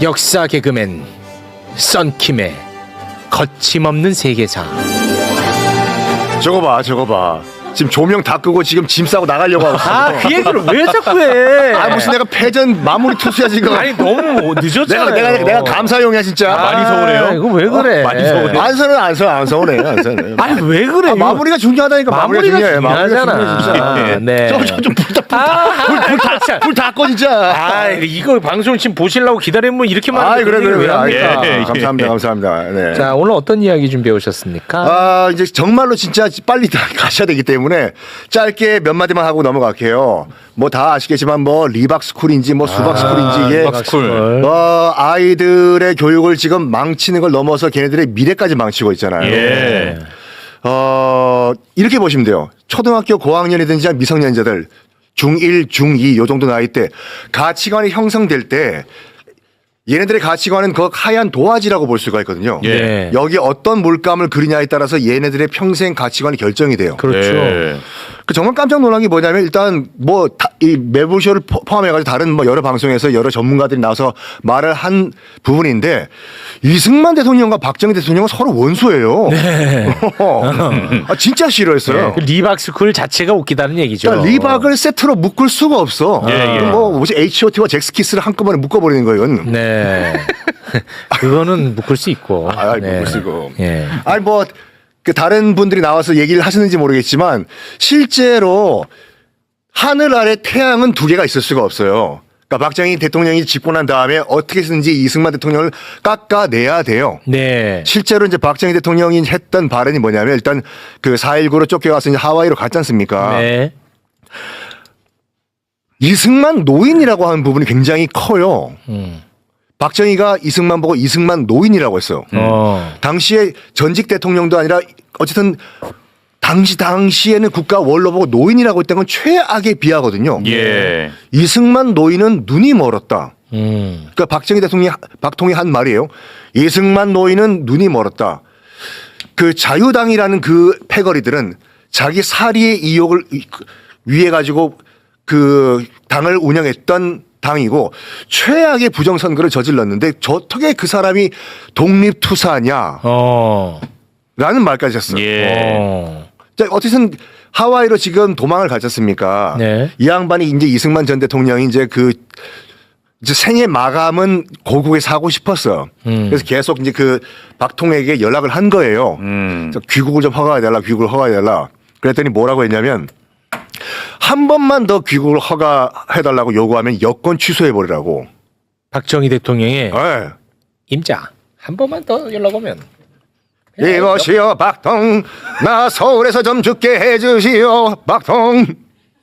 역사 개그맨 썬킴의 거침없는 세계사 저거 봐, 저거 봐. 지금 조명 다 끄고 지금 짐 싸고 나가려고 하고 있어. 아 그 얘기를 왜 자꾸 해 아, 무슨 내가 패전 마무리 투수야 지금. 아니 너무 늦었잖아요 내가 내가 내가 감사용이야 진짜. 많이 서운해요? 아, 이거 왜 그래 많이 서운해. 안 서는 안 서, 안 서네, 안 서네. 아니 왜 그래 아, 마무리가 중요하다니까 마무리가, 마무리가 중요해. 마무리가 중요하잖아 중요해, 진짜. 네. 저저좀 불다 불다 꺼 진짜. 아 이거 방송 지금 보시려고 기다리면 이렇게 많은 아, 그래 그래 왜 그래. 합니까? 아, 예, 예. 감사합니다, 감사합니다. 네. 자 오늘 어떤 이야기 준비해 오셨습니까? 아, 이제 정말로 진짜 빨리 다 가셔야 되기 때문에 짧게 몇 마디만 하고 넘어갈게요. 뭐 다 아시겠지만 뭐 리박 스쿨인지 뭐 수박 스쿨인지 이게 리박 스쿨. 어, 아이들의 교육을 지금 망치는 걸 넘어서 걔네들의 미래까지 망치고 있잖아요. 예. 어, 이렇게 보시면 돼요. 초등학교 고학년이든지 미성년자들 중1, 중2 요 정도 나이 때 가치관이 형성될 때 얘네들의 가치관은 그 하얀 도화지라고 볼 수가 있거든요. 예. 네. 여기 어떤 물감을 그리냐에 따라서 얘네들의 평생 가치관이 결정이 돼요. 그렇죠 예. 그 정말 깜짝 놀란 게 뭐냐면 일단 뭐 이 매불쇼를 포- 포함해가지고 다른 뭐 여러 방송에서 여러 전문가들이 나와서 말을 한 부분인데 이승만 대통령과 박정희 대통령은 서로 원수예요. 아, 진짜 싫어했어요. 네, 그 리박스쿨 자체가 웃기다는 얘기죠 그러니까 리박을 세트로 묶을 수가 없어. 예, 예. 뭐 뭐지 H.O.T.와 잭스키스를 한꺼번에 묶어버리는 거예요. 네 그거는 묶을 수 있고 아, 네. 묶을 수고. 예. 아니 뭐. 그 다른 분들이 나와서 얘기를 하시는지 모르겠지만 실제로 하늘 아래 태양은 두 개가 있을 수가 없어요. 그러니까 박정희 대통령이 집권한 다음에 어떻게든지 이승만 대통령을 깎아내야 돼요. 네. 실제로 이제 박정희 대통령이 했던 발언이 뭐냐면 일단 그 4.19로 쫓겨가서 이제 하와이로 갔지 않습니까? 네. 이승만 노인이라고 하는 부분이 굉장히 커요. 음. 박정희가 이승만 보고 이승만 노인이라고 했어요. 어. 당시에 전직 대통령도 아니라 어쨌든 당시 당시에는 국가 원로 보고 노인이라고 했던 건 최악의 비하거든요. 예. 이승만 노인은 눈이 멀었다. 음. 그러니까 박정희 대통령이 박통이 한 말이에요. 이승만 노인은 눈이 멀었다. 그 자유당이라는 그 패거리들은 자기 사리의 이욕을 이- 그- 위해 가지고 그 당을 운영했던 당이고 최악의 부정선거를 저질렀는데 저 어떻게 그 사람이 독립투사냐 어. 라는 말까지 했어요. 예. 어. 자, 어쨌든 하와이로 지금 도망을 가지 않습니까? 네. 이 양반이 이제 이승만 전 대통령이 이제 그 이제 생애 마감은 고국에 사고 싶었어. 음. 그래서 계속 이제 그 박통에게 연락을 한 거예요. 음. 그래서 귀국을 좀 허가해달라, 귀국을 허가해달라. 그랬더니 뭐라고 했냐면 한 번만 더 귀국을 허가해달라고 요구하면 여권 취소해버리라고. 박정희 대통령의 예. 임자 한 번만 더 연락 오면 이것이요, 박통. 나 서울에서 좀 죽게 해주시오, 박통.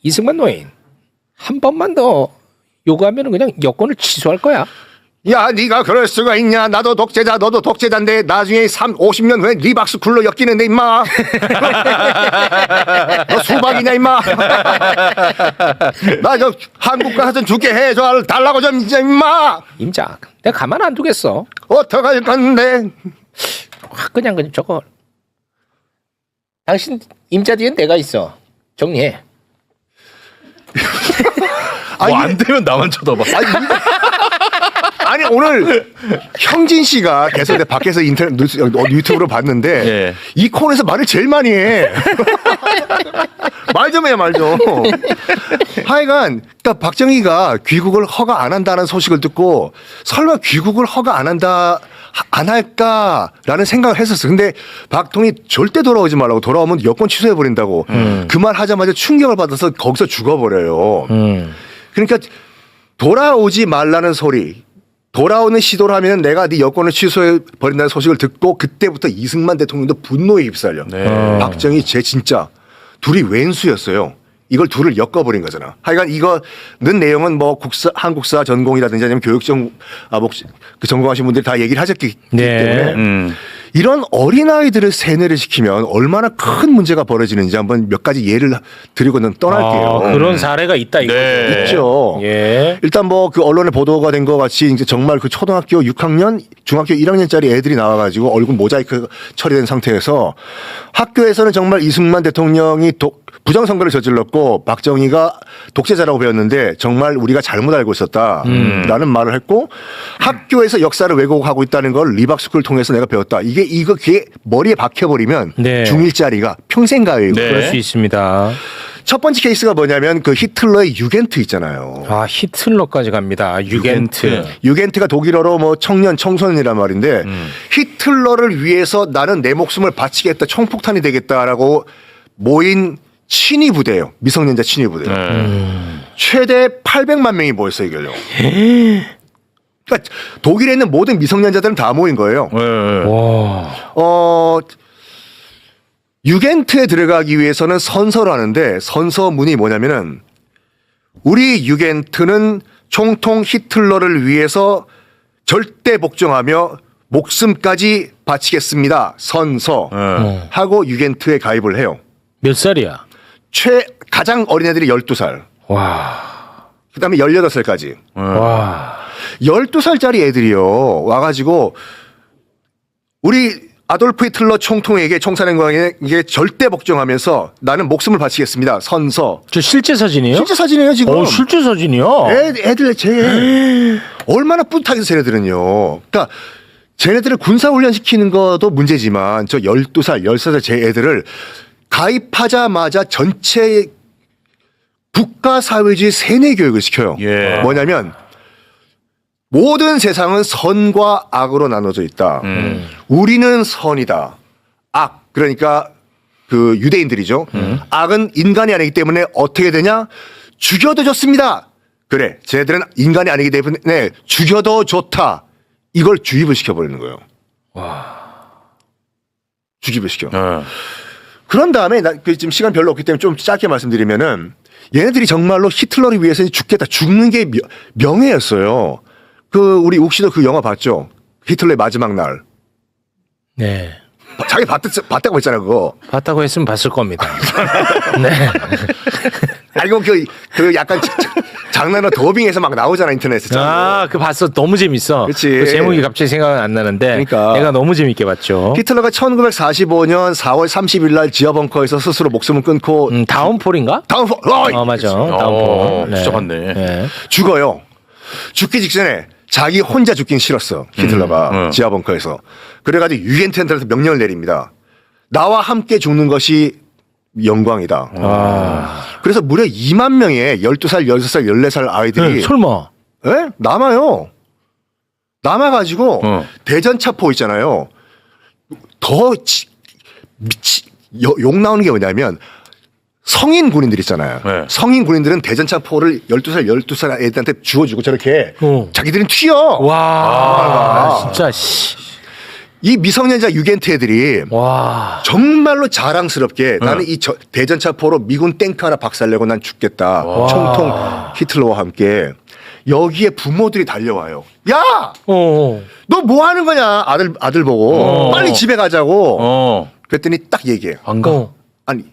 이승만 노인 한 번만 더 요구하면 그냥 여권을 취소할 거야. 야, 네가 그럴 수가 있냐? 나도 독재자, 너도 독재자인데 나중에 3, 50년 후에 리박스 쿨로 엮이는데 임마. 너 수박이냐 임마. 나 저 한국 가서 좀 죽게 해줘 달라고 좀 이제 임마. 임자 내가 가만 안 두겠어. 어떡할 건데? 확 그냥 그냥 저거 당신 임자 뒤엔 내가 있어. 정리해. 아니, 뭐안 되면 나만 쳐다봐. 아니, 아니 오늘 형진 씨가 계속 내 밖에서 인터넷 뉴스, 어, 유튜브로 봤는데 예. 이 코너에서 말을 제일 많이 해. 말 좀 해, 말 좀. 하여간, 그러니까 박정희가 귀국을 허가 안 한다는 소식을 듣고 설마 귀국을 허가 안 한다, 하- 안 할까라는 생각을 했었어. 근데 박통이 절대 돌아오지 말라고 돌아오면 여권 취소해 버린다고 그말 하자마자 충격을 받아서 거기서 죽어버려요. 음. 그러니까 돌아오지 말라는 소리. 돌아오는 시도를 하면 내가 네 여권을 취소해 버린다는 소식을 듣고 그때부터 이승만 대통령도 분노에 휩쓸려. 네. 박정희 제 진짜 둘이 왼수였어요. 이걸 둘을 엮어버린 거잖아. 하여간 이거는 내용은 뭐 국사, 한국사 전공이라든지 아니면 교육정, 아, 뭐, 그 전공하신 분들이 다 얘기를 하셨기 네. 때문에 음. 이런 어린아이들을 세뇌를 시키면 얼마나 큰 문제가 벌어지는지 한번 몇 가지 예를 드리고는 떠날게요. 아, 그런 사례가 있다 이거죠. 네. 있죠. 예. 일단 뭐 그 언론에 보도가 된 것 같이 이제 정말 그 초등학교 6학년, 중학교 1학년짜리 애들이 나와가지고 얼굴 모자이크 처리된 상태에서 학교에서는 정말 이승만 대통령이 도- 부정 선거를 저질렀고 박정희가 독재자라고 배웠는데 정말 우리가 잘못 알고 있었다라는 말을 했고 학교에서 역사를 왜곡하고 있다는 걸 리박스쿨을 통해서 내가 배웠다. 이게 이거 귀에 머리에 박혀버리면 네. 중일짜리가 평생 가요. 네. 그럴 수 있습니다. 첫 번째 케이스가 뭐냐면 그 히틀러의 유겐트 있잖아요. 아 히틀러까지 갑니다. 유겐트. 유겐트. 유겐트가 독일어로 뭐 청년 청소년이란 말인데 음. 히틀러를 위해서 나는 내 목숨을 바치겠다 총폭탄이 되겠다라고 모인 친위 부대예요 미성년자 친위 부대 네. 최대 800만 명이 모였어요 이걸요 그러니까 독일에 있는 모든 미성년자들은 다 모인 거예요 네. 와. 어 유겐트에 들어가기 위해서는 선서를 하는데 선서문이 뭐냐면은 우리 유겐트는 총통 히틀러를 위해서 절대 복종하며 목숨까지 바치겠습니다. 선서 네. 하고 유겐트에 가입을 해요. 몇 살이야? 최 가장 어린 애들이 12살. 와. 그다음에 18살까지. 와. 12살짜리 애들이요. 와 가지고 우리 아돌프 히틀러 총통에게 총사령관에게 절대 복종하면서 나는 목숨을 바치겠습니다. 선서. 저 실제 사진이에요? 실제 사진이에요 지금. 어, 실제 사진이요? 애, 애들 제 얼마나 뿌듯하겠어 쟤네들은요. 그러니까 쟤네들을 군사 훈련 시키는 것도 문제지만 저 12살, 13살 제 애들을 가입하자마자 전체 국가 사회주의 세뇌 교육을 시켜요. 예. 뭐냐면 모든 세상은 선과 악으로 나눠져 있다. 음. 우리는 선이다. 악 그러니까 그 유대인들이죠. 악은 인간이 아니기 때문에 어떻게 되냐? 죽여도 좋습니다. 그래, 쟤들은 인간이 아니기 때문에 죽여도 좋다. 이걸 주입을 시켜버리는 거예요. 주입을 시켜. 네. 그런 다음에 나, 그 지금 시간 별로 없기 때문에 좀 짧게 말씀드리면은 얘네들이 정말로 히틀러를 위해서 죽겠다. 죽는 게 명- 명예였어요. 그 우리 욱씨도 그 영화 봤죠? 히틀러의 마지막 날. 네. 자기 봤, 봤다고 했잖아 그거. 봤다고 했으면 봤을 겁니다. 네. 아이고 그, 그 약간 자- 자- 장난으로 더빙해서 막 나오잖아 인터넷에. 아, 그 봤어. 너무 재밌어. 그치. 그 제목이 갑자기 생각은 안 나는데. 그러니까. 내가 너무 재밌게 봤죠. 히틀러가 1945년 4월 30일 날 지하 벙커에서 스스로 목숨을 끊고 음, 다운폴인가? 다음 어이! 어, 맞아. 어, 다운폴. 진짜 봤네. 네. 죽어요. 죽기 직전에 자기 혼자 죽긴 싫었어. 히틀러가 음, 음. 지하 벙커에서. 그래가지고 유엔텐들한테 명령을 내립니다. 나와 함께 죽는 것이 영광이다. 아. 그래서 무려 2만 명의 12살, 16살, 14살 아이들이 네, 설마. 예? 남아요. 남아가지고 어. 대전차포 있잖아요. 더 치- 미치, 여- 욕 나오는 게 뭐냐면 성인 군인들 있잖아요. 네. 성인 군인들은 대전차포를 12살, 12살 애들한테 주워주고 저렇게 어. 자기들은 튀어. 와. 진짜, 씨. 이 미성년자 유겐트 애들이 와. 정말로 자랑스럽게 네. 나는 이 저- 대전차포로 미군 탱크 하나 박살내고 난 죽겠다. 총통 히틀러와 함께 여기에 부모들이 달려와요. 야! 어. 너뭐 하는 거냐? 아들 아들 보고 어. 빨리 집에 가자고. 어. 그랬더니 딱 얘기해요. 안 가. 어. 아니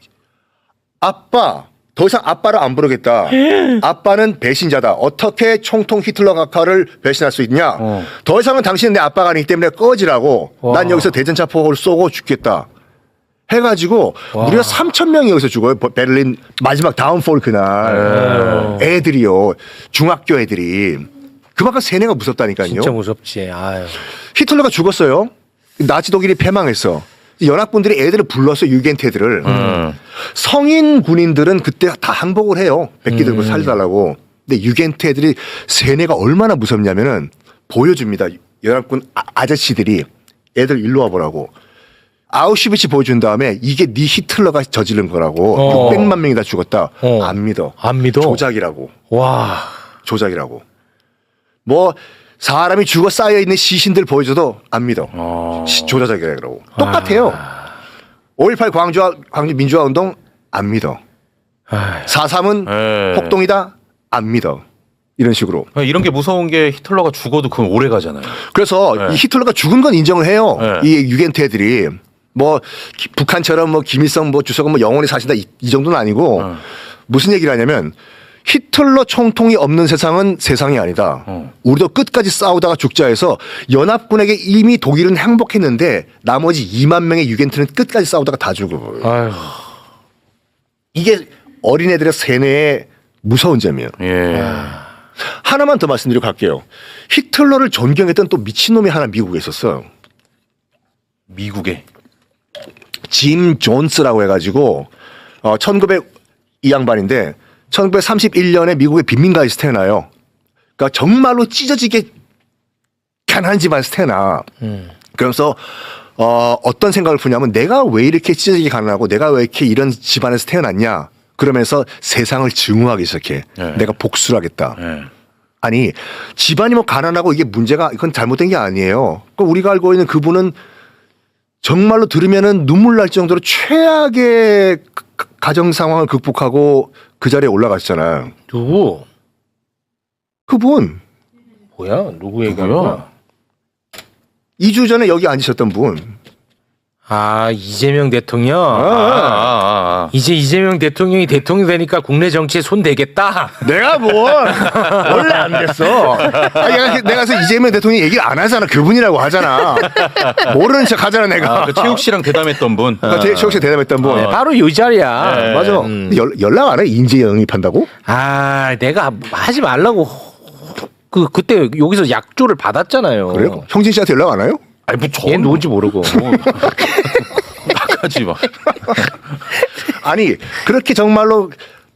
아빠 더 이상 아빠를 안 부르겠다. 아빠는 배신자다. 어떻게 총통 히틀러 각하를 배신할 수 있냐? 어. 더 이상은 당신은 내 아빠가 아니기 때문에 꺼지라고. 와. 난 여기서 대전차포를 쏘고 죽겠다. 해가지고 와. 무려 3천 명이 여기서 죽어요. 버- 베를린 마지막 다운폴 그날 네. 애들이요. 중학교 애들이 그만큼 세뇌가 무섭다니까요. 진짜 무섭지. 아유. 히틀러가 죽었어요. 나치 독일이 패망했어. 연합군들이 애들을 불러서 유겐트 애들을 음. 성인 군인들은 그때 다 항복을 해요. 백기 들고 살려달라고. 근데 유겐트 애들이 세뇌가 얼마나 무섭냐면은 보여줍니다. 연합군 아, 아저씨들이 애들 일로 와보라고. 아우슈비츠 보여준 다음에 이게 네 히틀러가 저지른 거라고. 어. 600만 명이 다 죽었다. 어. 안 믿어. 안 믿어? 조작이라고. 와. 조작이라고. 뭐 사람이 죽어 쌓여 있는 시신들 보여줘도 안 믿어. 어. 시- 조작이라고. 똑같아요. 5.18 광주 광주 민주화 운동 안 믿어. 아유. 4.3은 예. 폭동이다 안 믿어. 이런 식으로. 이런 게 무서운 게 히틀러가 죽어도 그건 오래 가잖아요. 그래서 네. 이 히틀러가 죽은 건 인정을 해요. 네. 이 유겐트 애들이 뭐 기- 북한처럼 뭐 김일성 뭐 주석은 뭐 영원히 사신다 이, 이 정도는 아니고 네. 무슨 얘기를 하냐면 히틀러 총통이 없는 세상은 세상이 아니다. 어. 우리도 끝까지 싸우다가 죽자 해서 연합군에게 이미 독일은 행복했는데 나머지 2만 명의 유겐트는 끝까지 싸우다가 다 죽어버려요. 아유. 이게 어린애들의 세뇌의 무서운 점이에요. 예. 하나만 더 말씀드리고 갈게요. 히틀러를 존경했던 또 미친놈이 하나 미국에 있었어요. 미국에. 짐 존스라고 해가지고 어, 1900 이 양반인데 1931년에 미국의 빈민가에서 태어나요. 그러니까 정말로 찢어지게 가난한 집안에서 태어나. 그러면서 어, 어떤 생각을 푸냐면 내가 왜 이렇게 찢어지게 가난하고 내가 왜 이렇게 이런 집안에서 태어났냐. 그러면서 세상을 증오하기 시작해. 네. 내가 복수를 하겠다. 예. 아니 집안이 뭐 가난하고 이게 문제가 이건 잘못된 게 아니에요. 그 우리가 알고 있는 그분은 정말로 들으면은 눈물 날 정도로 최악의 가- 가정 상황을 극복하고 그 자리에 올라갔잖아요. 누구? 그분 뭐야? 누구 얘기하는 누구야? 거야? 2주 전에 여기 앉으셨던 분. 아 이재명 대통령. 아, 아, 아. 이제 이재명 대통령이 대통령 되니까 국내 정치에 손 대겠다. 내가 뭘 원래 안 됐어. 아니, 내가, 내가 그래서 이재명 대통령이 얘기를 안 하잖아. 그분이라고 하잖아. 모르는 척 하잖아 내가. 아, 그 최욱 씨랑 대담했던 분. 그 대- 최욱 씨 대답했던 분. 어. 바로 이 자리야. 네. 맞아. 음. 근데 연, 연락 안 해? 인재 영입한다고? 아 내가 하지 말라고 그 그때 여기서 약조를 받았잖아요. 그래요? 형진 씨한테 연락 안 와요? 아니 뭐 저. 얘 누군지 모르고. 하지 마. 아니 그렇게 정말로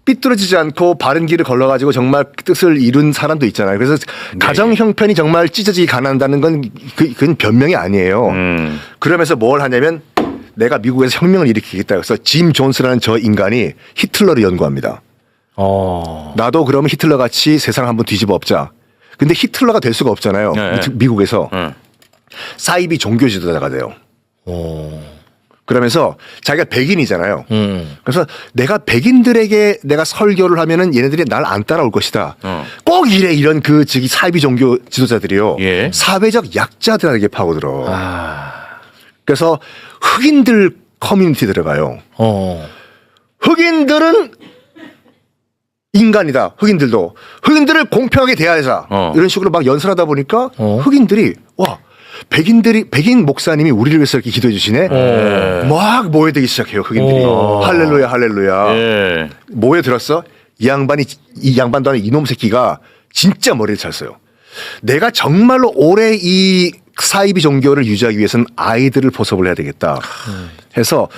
삐뚤어지지 않고 바른 길을 걸러가지고 정말 뜻을 이룬 사람도 있잖아요. 그래서 가정 형편이 정말 찢어지게 가난다는 건 그, 그건 변명이 아니에요. 음. 그러면서 뭘 하냐면 내가 미국에서 혁명을 일으키겠다. 그래서 짐 존스라는 저 인간이 히틀러를 연구합니다. 어. 나도 그러면 히틀러 같이 세상 한번 뒤집어 엎자. 근데 히틀러가 될 수가 없잖아요. 네. 미국에서 응. 사이비 종교 지도자가 돼요. 어. 그러면서 자기가 백인이잖아요. 음. 그래서 내가 백인들에게 내가 설교를 하면은 얘네들이 날 안 따라올 것이다. 어. 꼭 이래 이런 그 저기 사이비 종교 지도자들이요. 예. 사회적 약자들에게 파고들어. 아. 그래서 흑인들 커뮤니티 들어가요. 어. 흑인들은 인간이다. 흑인들도 흑인들을 공평하게 대하자. 어. 이런 식으로 막 연설하다 보니까 어. 흑인들이 와 백인들이 백인 목사님이 우리를 위해서 이렇게 기도해 주시네. 예. 막 모여들기 시작해요. 흑인들이 어. 할렐루야 할렐루야. 예. 뭐에 들었어? 이 양반이 이 양반도 아닌 이놈 새끼가 진짜 머리를 찼어요. 내가 정말로 오래 이 사이비 종교를 유지하기 위해서는 아이들을 보섭을 해야 되겠다. 해서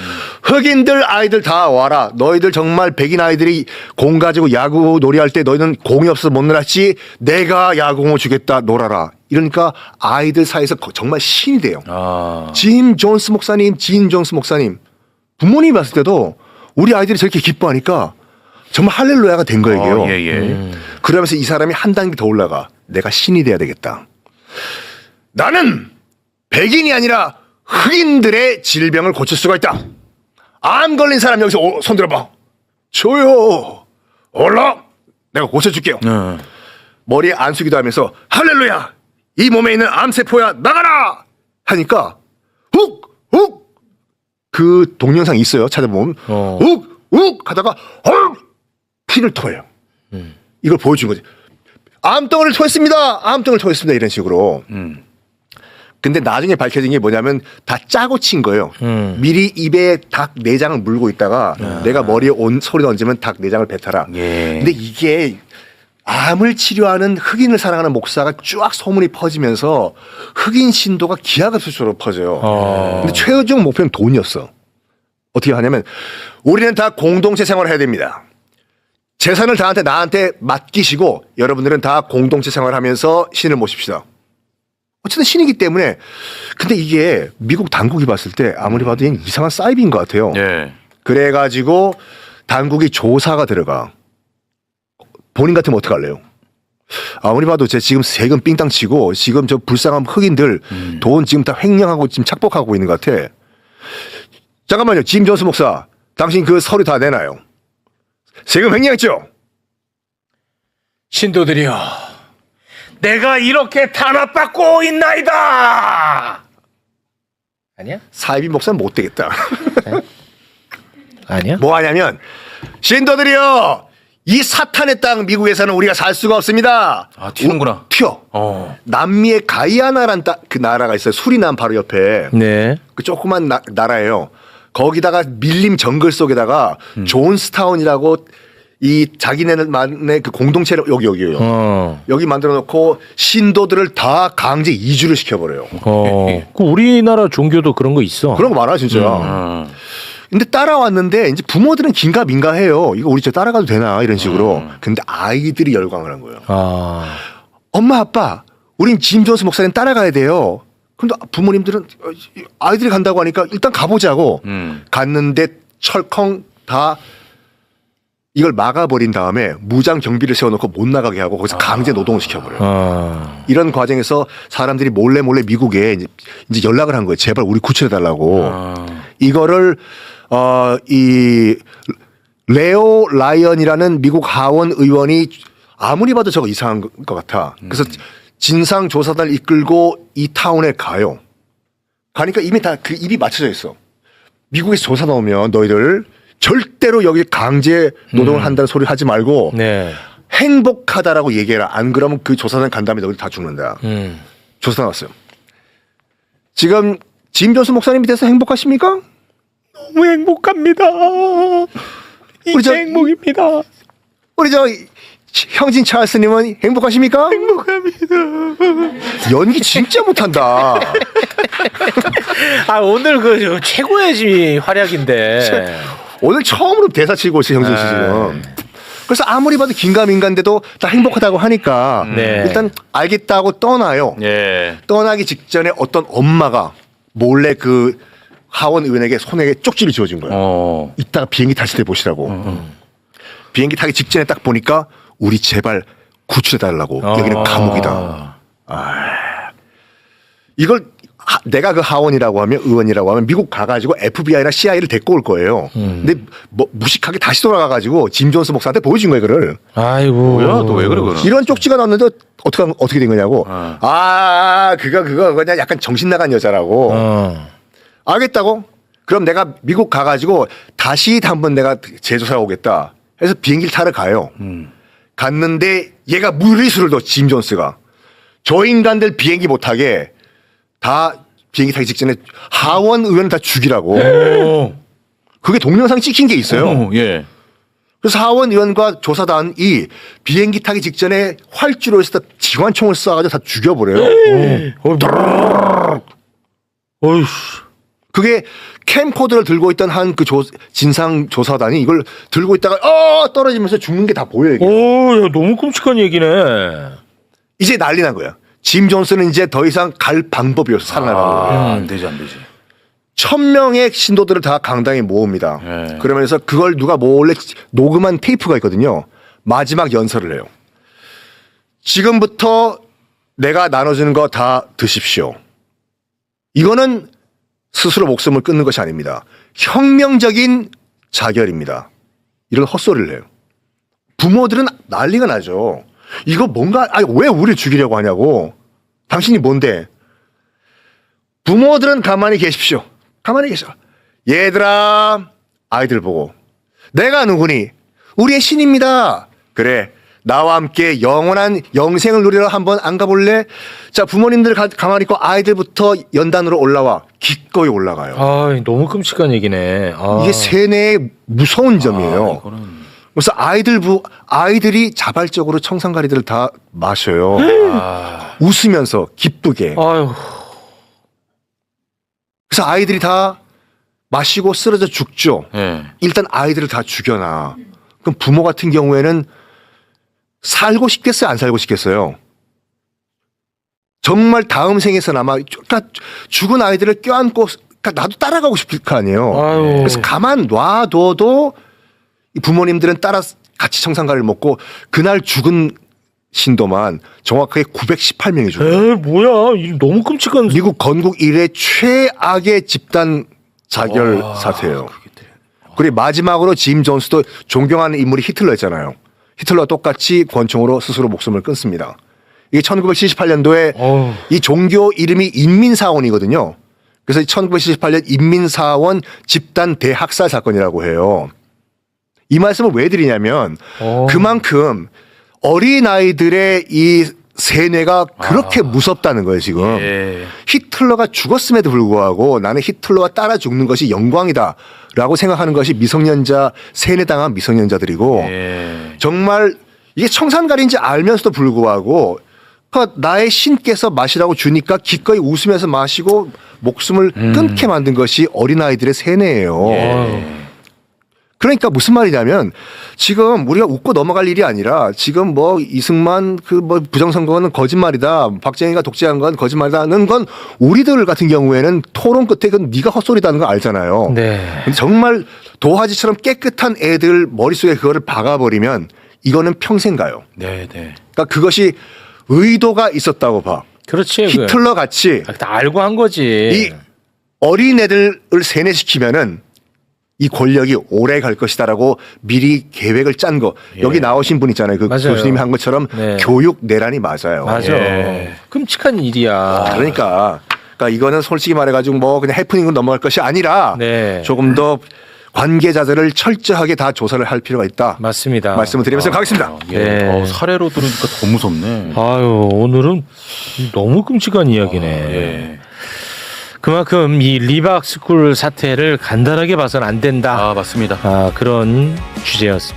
흑인들 아이들 다 와라. 너희들 정말 백인 아이들이 공 가지고 야구 놀이할 때 너희는 공이 없어서 못 놀았지. 내가 야구공을 주겠다. 놀아라. 이러니까 아이들 사이에서 거- 정말 신이 돼요. 아. 짐 존스 목사님, 진 존스 목사님. 부모님이 봤을 때도 우리 아이들이 저렇게 기뻐하니까 정말 할렐루야가 된 거예요. 이게요. 어, 예, 예. 그러면서 이 사람이 한 단계 더 올라가. 내가 신이 돼야 되겠다. 나는 백인이 아니라 흑인들의 질병을 고칠 수가 있다. 암 걸린 사람 여기서 오- 손 들어봐. 저요. 올라. 내가 고쳐줄게요. 네. 머리에 안수기도 하면서 할렐루야 이 몸에 있는 암세포야 나가라 하니까 훅 훅 그 동영상 있어요 찾아보면 어. 훅 훅 하다가 헐 피를 토해요 이걸 보여준 거지 암덩어리를 토했습니다 암덩어리를 토했습니다 이런 식으로 음. 근데 나중에 밝혀진 게 뭐냐면 다 짜고 친 거예요. 음. 미리 입에 닭 내장을 물고 있다가 내가 머리에 온 소리 던지면 닭 내장을 뱉어라. 예. 근데 이게 암을 치료하는 흑인을 사랑하는 목사가 쫙 소문이 퍼지면서 흑인 신도가 기하급수적으로 퍼져요. 어. 근데 최종 목표는 돈이었어. 어떻게 하냐면 우리는 다 공동체 생활을 해야 됩니다. 재산을 다한테 나한테 맡기시고 여러분들은 다 공동체 생활하면서 신을 모십시다. 어쨌든 신이기 때문에 근데 이게 미국 당국이 봤을 때 아무리 봐도 얘는 이상한 사이비인 것 같아요. 예. 그래가지고 당국이 조사가 들어가. 본인 같으면 어떡할래요? 아무리 봐도 제 지금 세금 삥땅 치고 지금 저 불쌍한 흑인들 돈 지금 다 횡령하고 지금 착복하고 있는 것 같아. 잠깐만요. 짐 존스 목사. 당신 그 서류 다 내놔요. 세금 횡령했죠? 신도들이여. 내가 이렇게 탄압받고 있나이다. 아니야? 사이비 목사는 못 되겠다. 아니야? 뭐 하냐면 신도들이여 이 사탄의 땅 미국에서는 우리가 살 수가 없습니다. 아, 튀는구나. 튀어. 어. 남미의 가이아나란 따, 그 나라가 있어요. 수리남 바로 옆에 네. 그 조그만 나, 나라예요. 거기다가 밀림 정글 속에다가 존스타운이라고 이 자기네만의 그 공동체를 여기 여기요. 어. 여기 만들어 놓고 신도들을 다 강제 이주를 시켜버려요. 어. 그 우리나라 종교도 그런 거 있어. 그런 거 많아 진짜. 음. 근데 따라왔는데 이제 부모들은 긴가민가해요. 이거 우리 진짜 따라가도 되나 이런 식으로. 근데 아이들이 열광을 한 거예요. 아. 엄마 아빠, 우린 짐 존스 목사님 따라가야 돼요. 근데 부모님들은 어, 아이들이 간다고 하니까 일단 가보자고 음. 갔는데 철컹 다 이걸 막아버린 다음에 무장 경비를 세워놓고 못 나가게 하고 거기서 강제 노동을 시켜버려요. 아. 이런 과정에서 사람들이 몰래 몰래 미국에 이제, 이제 연락을 한 거예요. 제발 우리 구출해달라고. 아. 이거를 어이 레오 라이언이라는 미국 하원 의원이 아무리 봐도 저거 이상한 것 같아. 그래서 진상 조사단을 이끌고 이 타운에 가요. 가니까 이미 다 그 입이 맞춰져 있어. 미국에서 조사 나오면 너희들 절대로 여기 강제 노동을 한다는 소리 하지 말고 네. 행복하다라고 얘기해라. 안 그러면 그 조사단 간 다음에 너희들 다 죽는다. 음. 조사 나왔어요. 지금 짐 존스 목사님 밑에서 행복하십니까? 너무 행복합니다. 우리 저- 행복입니다. 우리 저 형진 찰스님은 행복하십니까? 행복합니다. 연기 진짜 못한다. 아 오늘 그 최고의 지 활약인데. 오늘 처음으로 대사 치고 있어 형진 씨 지금. 그래서 아무리 봐도 긴가민가인데도 다 행복하다고 하니까 네. 일단 알겠다고 떠나요. 예. 떠나기 직전에 어떤 엄마가 몰래 그 하원 의원에게 손에 쪽지를 지어준 거예요. 어. 이따가 비행기 탈때 보시라고. 비행기 타기 직전에 딱 보니까 우리 제발 구출해 달라고. 여기는 아. 감옥이다. 아. 이걸 하- 내가 그 하원이라고 하면 의원이라고 하면 미국 가가지고 FBI나 CIA를 데리고 올 거예요. 근데 뭐 무식하게 다시 돌아가가지고 짐 존스 목사한테 보여준 거예요, 그를. 아이고. 뭐야? 너왜 그래 그럼? 이런 쪽지가 나왔는데 어떻게 어떻게 된 거냐고. 어. 아, 그거 그거 그냥 약간 정신 나간 여자라고. 어. 알겠다고? 그럼 내가 미국 가가지고 다시 한번 내가 재조사 오겠다. 해서 비행기를 타러 가요. 음. 갔는데 얘가 무리수를 둬, 짐 존스가. 저 인간들 비행기 못 타게 다 비행기 타기 직전에 하원 의원을 다 죽이라고. 오. 그게 동영상 찍힌 게 있어요. 어, 예. 그래서 하원 의원과 조사단이 비행기 타기 직전에 활주로 해서 다 기관총을 쏴가지고 다 죽여버려요. 어휴. 그게 캠코더를 들고 있던 한 그 진상 조사단이 이걸 들고 있다가 어 떨어지면서 죽는 게 다 보여 이게. 오, 야, 너무 끔찍한 얘기네. 이제 난리 난 거야. 짐 존스는 이제 더 이상 갈 방법이 없어 살아나가고. 아, 안 되지 안 되지. 천 명의 신도들을 다 강당에 모읍니다. 네. 그러면서 그걸 누가 몰래 녹음한 테이프가 있거든요. 마지막 연설을 해요. 지금부터 내가 나눠주는 거 다 드십시오. 이거는 스스로 목숨을 끊는 것이 아닙니다. 혁명적인 자결입니다. 이런 헛소리를 해요. 부모들은 난리가 나죠. 이거 뭔가, 아니, 왜 우리를 죽이려고 하냐고. 당신이 뭔데? 부모들은 가만히 계십시오. 가만히 계셔. 얘들아, 아이들 보고. 내가 누구니? 우리의 신입니다. 그래. 나와 함께 영원한 영생을 누리러 한번 안 가볼래? 자, 부모님들 가, 가만히 있고 아이들부터 연단으로 올라와. 기꺼이 올라가요. 아, 너무 끔찍한 얘기네. 아. 이게 세뇌의 무서운 점이에요. 아, 이거는 그래서 아이들 부, 아이들이 자발적으로 청산가리들을 다 마셔요. 아. 웃으면서 기쁘게. 아유. 그래서 아이들이 다 마시고 쓰러져 죽죠. 예. 일단 아이들을 다 죽여놔. 그럼 부모 같은 경우에는 살고 싶겠어요? 안 살고 싶겠어요? 정말 다음 생에서나마 그러니까 죽은 아이들을 껴안고 그러니까 나도 따라가고 싶을 거 아니에요. 아유. 그래서 가만 놔둬도 이 부모님들은 따라 같이 청산가를 먹고 그날 죽은 신도만 정확하게 918명이 죽어요. 에, 뭐야. 이 너무 끔찍한. 미국 건국 이래 최악의 집단 자결 와, 사태예요. 그게 돼. 그리고 마지막으로 짐 존스도 존경하는 인물이 히틀러였잖아요. 히틀러와 똑같이 권총으로 스스로 목숨을 끊습니다. 이게 1978년도에 어우. 이 종교 이름이 인민사원이거든요. 그래서 1978년 인민사원 집단 대학살 사건이라고 해요. 이 말씀을 왜 드리냐면 어. 그만큼 어린 아이들의 이 세뇌가 그렇게 무섭다는 거예요 지금. 예. 히틀러가 죽었음에도 불구하고 나는 히틀러와 따라 죽는 것이 영광이다라고 생각하는 것이 미성년자 세뇌당한 미성년자들이고 예. 정말 이게 청산가리인지 알면서도 불구하고 그 나의 신께서 마시라고 주니까 기꺼이 웃으면서 마시고 목숨을 끊게 만든 것이 어린아이들의 세뇌예요. 예. 그러니까 무슨 말이냐면 지금 우리가 웃고 넘어갈 일이 아니라 지금 뭐 이승만 그 뭐 부정선거는 거짓말이다. 박정희가 독재한 건 거짓말이다는 건 우리들 같은 경우에는 토론 끝에 그건 네가 헛소리다는 거 알잖아요. 네. 근데 정말 도화지처럼 깨끗한 애들 머릿속에 그거를 박아버리면 이거는 평생 가요. 네, 네. 그러니까 그것이 의도가 있었다고 봐. 그렇지. 그. 히틀러 같이 다 알고 한 거지. 이 어린애들을 세뇌시키면은 이 권력이 오래 갈 것이다라고 미리 계획을 짠 거. 여기 나오신 분 있잖아요. 그 예. 맞아요. 교수님이 한 것처럼 네. 교육 내란이 맞아요. 맞아. 예. 끔찍한 일이야. 그러니까 그러니까 이거는 솔직히 말해가지고 뭐 그냥 해프닝으로 넘어갈 것이 아니라 네. 조금 더 관계자들을 철저하게 다 조사를 할 필요가 있다. 맞습니다. 말씀을 드리면서 가겠습니다. 아, 예. 네. 어, 사례로 들으니까 더 무섭네. 아유 오늘은 너무 끔찍한 이야기네. 예. 그만큼 이 리박 스쿨 사태를 간단하게 봐서는 안 된다. 아, 맞습니다. 아, 그런 주제였습니다.